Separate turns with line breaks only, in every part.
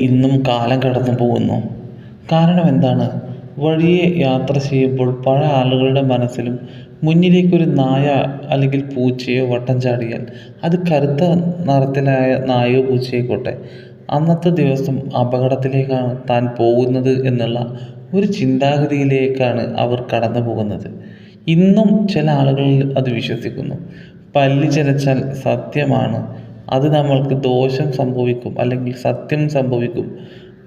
ഇന്നും കാലം കടന്നു പോകുന്നു. കാരണം എന്താണ്? വഴിയെ യാത്ര ചെയ്യുമ്പോൾ പല ആളുകളുടെ മനസ്സിലും മുന്നിലേക്കൊരു നായ അല്ലെങ്കിൽ പൂച്ചയോ വട്ടം ചാടിയാൽ അത് കറുത്ത നിറത്തിലായ നായയോ പൂച്ചയായിക്കോട്ടെ. അന്നത്തെ ദിവസം അപകടത്തിലേക്കാണ് താൻ പോകുന്നത് എന്നുള്ള ഒരു ചിന്താഗതിയിലേക്കാണ് അവർ കടന്നു പോകുന്നത്. ഇന്നും ചില ആളുകളിൽ അത് വിശ്വസിക്കുന്നു. പല്ല് ചരച്ചാൽ സത്യമാണ്. അത് നമ്മൾക്ക് ദോഷം സംഭവിക്കും അല്ലെങ്കിൽ സത്യം സംഭവിക്കും.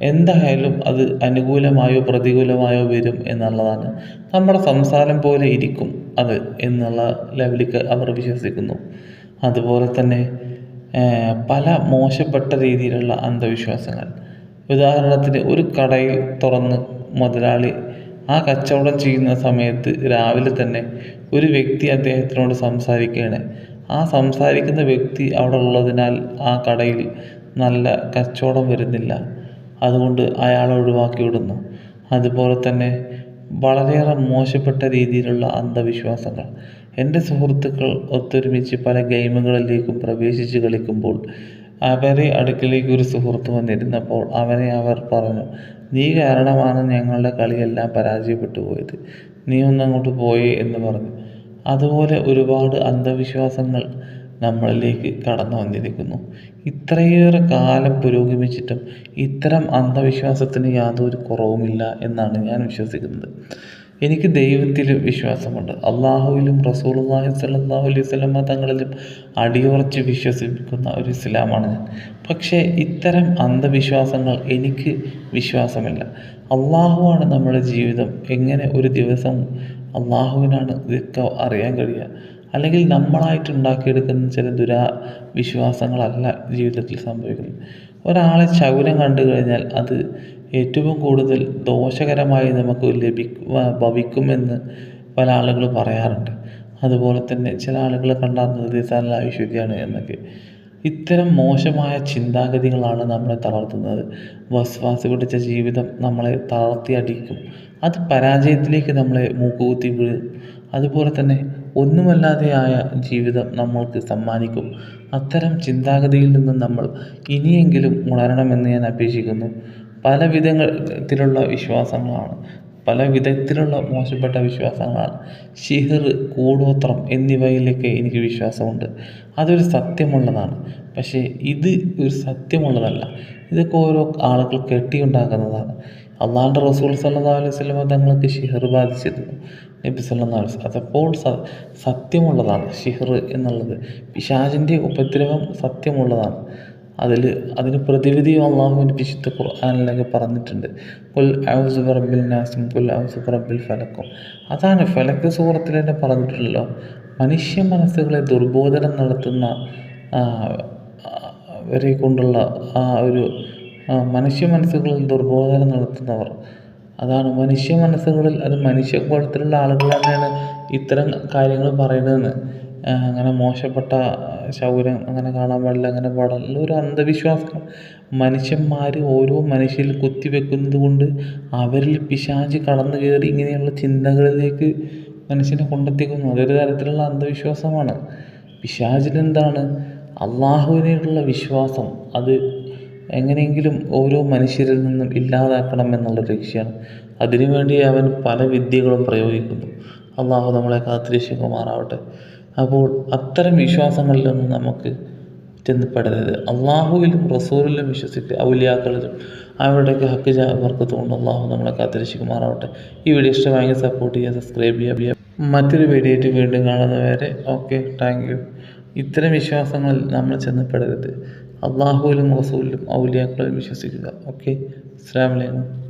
എന്തായാലും അത് അനുകൂലമായോ പ്രതികൂലമായോ വരും എന്നുള്ളതാണ് നമ്മുടെ സംസാരം പോലെ ഇരിക്കും അത് എന്നുള്ള ലെവലിലേക്ക് അവർ വിശ്വസിക്കുന്നു. അതുപോലെ തന്നെ പല മോശപ്പെട്ട രീതിയിലുള്ള അന്ധവിശ്വാസങ്ങൾ. ഉദാഹരണത്തിന് ഒരു കടയിൽ തുറന്ന് മുതലാളി ആ കച്ചവടം ചെയ്യുന്ന സമയത്ത് രാവിലെ തന്നെ ഒരു വ്യക്തി അദ്ദേഹത്തിനോട് സംസാരിക്കുകയാണ്. ആ സംസാരിക്കുന്ന വ്യക്തി അവിടെ ഉള്ളതിനാൽ ആ കടയിൽ നല്ല കച്ചവടം വരുന്നില്ല. അതുകൊണ്ട് അയാളെ ഒഴിവാക്കി വിടുന്നു അതുപോലെ തന്നെ വളരെയേറെ മോശപ്പെട്ട രീതിയിലുള്ള അന്ധവിശ്വാസങ്ങൾ. എന്റെ സുഹൃത്തുക്കൾ ഒത്തൊരുമിച്ച് പല ഗെയിമുകളിലേക്കും പ്രവേശിച്ച് കളിക്കുമ്പോൾ അവരെ അടുക്കിലേക്ക് ഒരു സുഹൃത്ത് വന്നിരുന്നപ്പോൾ അവനെ അവർ പറഞ്ഞു നീ കാരണമാണ് ഞങ്ങളുടെ കളിയെല്ലാം പരാജയപ്പെട്ടു പോയത് നീ ഒന്നങ്ങോട്ട് പോയി എന്ന് പറഞ്ഞു. അതുപോലെ ഒരുപാട് അന്ധവിശ്വാസങ്ങൾ നമ്മളിലേക്ക് കടന്നു വന്നിരിക്കുന്നു. ഇത്രയേറെ കാലം പുരോഗമിച്ചിട്ടും ഇത്തരം അന്ധവിശ്വാസത്തിന് യാതൊരു കുറവുമില്ല എന്നാണ് ഞാൻ വിശ്വസിക്കുന്നത്. എനിക്ക് ദൈവത്തിൽ വിശ്വാസമുണ്ട്. അള്ളാഹുവിലും റസൂലുള്ളാഹി സ്വല്ലല്ലാഹു അലൈഹി വസല്ലമ തങ്ങളിലും അടിയുറച്ച് വിശ്വസിക്കുന്ന ഒരു ഇസ്ലാമാണ് ഞാൻ. പക്ഷേ ഇത്തരം അന്ധവിശ്വാസങ്ങൾ എനിക്ക് വിശ്വാസമില്ല. അള്ളാഹുവാണ് നമ്മുടെ ജീവിതം. എങ്ങനെ ഒരു ദിവസം അള്ളാഹുവിനാണ് ഇതൊക്കെ അറിയാൻ കഴിയുക. അല്ലെങ്കിൽ നമ്മളായിട്ട് ഉണ്ടാക്കിയെടുക്കുന്ന ചില ദുരാ വിശ്വാസങ്ങളല്ല ജീവിതത്തിൽ സംഭവിക്കുന്നത്. ഒരാളെ ശകുനം കണ്ടു കഴിഞ്ഞാൽ അത് ഏറ്റവും കൂടുതൽ ദോഷകരമായി നമുക്ക് ലഭി ഭവിക്കുമെന്ന് പല ആളുകൾ പറയാറുണ്ട്. അതുപോലെ തന്നെ ചില ആളുകൾ കണ്ടാൽ നിർദ്ദേശാനുള്ള ഐശ്വര്യമാണ് എന്നൊക്കെ. ഇത്തരം മോശമായ ചിന്താഗതികളാണ് നമ്മളെ തളർത്തുന്നത്. വസ്വാസ് പിടിച്ച ജീവിതം നമ്മളെ തളർത്തി അടിക്കും അത് പരാജയത്തിലേക്ക് നമ്മളെ മൂക്കുകുത്തി വീഴും. അതുപോലെ തന്നെ ഒന്നുമല്ലാതെയായ ജീവിതം നമ്മൾക്ക് സമ്മാനിക്കും. അത്തരം ചിന്താഗതിയിൽ നിന്ന് നമ്മൾ ഇനിയെങ്കിലും ഉണരണമെന്ന് ഞാൻ അപേക്ഷിക്കുന്നു. പല വിധത്തിലുള്ള വിശ്വാസങ്ങളാണ്. പല വിധത്തിലുള്ള മോശപ്പെട്ട വിശ്വാസങ്ങളാണ്. ഷിഹർ കൂടോത്രം എന്നിവയിലൊക്കെ എനിക്ക് വിശ്വാസമുണ്ട്. അതൊരു സത്യമുള്ളതാണ്. പക്ഷേ ഇത് ഒരു സത്യമുള്ളതല്ല. ഇതൊക്കെ ഓരോ ആളുകൾ കെട്ടിയുണ്ടാക്കുന്നതാണ്. അള്ളാഹുന്റെ റസൂൽ സല്ലാ അലൈഹി വസല്ലമ തങ്ങൾക്ക് ഷിഹർ ബാധിച്ചിരുന്നു. നബി സല്ലാ അലൈഹി അതപ്പോൾ അതപ്പോൾ സത്യമുള്ളതാണ്. ഷിഹർ എന്നുള്ളത് പിശാചിന്റെ ഉപദ്രവം സത്യമുള്ളതാണ്. അതിൽ അതിന് പ്രതിവിധി അള്ളാഹുവിന്റെ വിശുദ്ധ ഖുർആാനിലൊക്കെ പറഞ്ഞിട്ടുണ്ട്. കുൽ ഔസു റബ്ബിൽ നാസും കുൽ ഔസു റബ്ബിൽ ഫലക്കും. അതാണ് ഫലക്ക് സൂറത്തിൽ തന്നെ പറഞ്ഞിട്ടുള്ളല്ലോ മനുഷ്യ മനസ്സുകളെ ദുർബോധനം നടത്തുന്ന വരെ കൊണ്ടുള്ള ആ ഒരു മനുഷ്യ മനസ്സുകളിൽ ദുർബോധനം നടത്തുന്നവർ. അതാണ് മനുഷ്യ മനസ്സുകളിൽ അത് മനുഷ്യ കുലത്തിലുള്ള ആളുകൾ തന്നെയാണ് ഇത്തരം കാര്യങ്ങൾ പറയുന്നതെന്ന് അങ്ങനെ മോശപ്പെട്ട ശൗര്യം അങ്ങനെ കാണാൻ പാടില്ല അങ്ങനെ പാടില്ല. ഒരു അന്ധവിശ്വാസം. മനുഷ്യന്മാർ ഓരോ മനുഷ്യരിൽ കുത്തിവെക്കുന്നത് കൊണ്ട് അവരിൽ പിശാച് കടന്നു കയറി ഇങ്ങനെയുള്ള ചിന്തകളിലേക്ക് മനുഷ്യനെ കൊണ്ടെത്തിക്കുന്നു. അതൊരു തരത്തിലുള്ള അന്ധവിശ്വാസമാണ്. പിശാചിനെന്താണ് അള്ളാഹുവിനോടുള്ള വിശ്വാസം. അത് എങ്ങനെയെങ്കിലും ഓരോ മനുഷ്യരിൽ നിന്നും ഇല്ലാതാക്കണം എന്നുള്ള ലക്ഷ്യമാണ്. അതിനുവേണ്ടി അവൻ പല വിദ്യകളും പ്രയോഗിക്കുന്നു. അള്ളാഹു നമ്മളെ കാത്തിരക്ഷിക്കുമാറാവട്ടെ. അപ്പോൾ അത്തരം വിശ്വാസങ്ങളിലൊന്നും നമുക്ക് ചെന്നപ്പെടരുത് അള്ളാഹുവിലും റസൂലിലും വിശ്വസിച്ച് ഔലിയാക്കളിലും അവരുടെയൊക്കെ ഹക്ക് അവർക്ക് തോന്നുന്നു അള്ളാഹു നമ്മളെ കാത്തിരശിക്കുമാറാവട്ടെ ഈ വീഡിയോ ഇഷ്ടമായെങ്കിൽ സപ്പോർട്ട് ചെയ്യുക സബ്സ്ക്രൈബ് ചെയ്യുക മറ്റൊരു വീഡിയോ ആയിട്ട് വീണ്ടും കാണുന്നവരെ ഓക്കെ താങ്ക് യു. ഇത്തരം വിശ്വാസങ്ങളിൽ നമ്മൾ ചെന്നപ്പെടരുത്. അള്ളാഹുവിലും റസൂലിലും ഔലിയാക്കളിലും വിശ്വസിക്കുക ഓക്കെ. അസ്സാം വലൈക്കും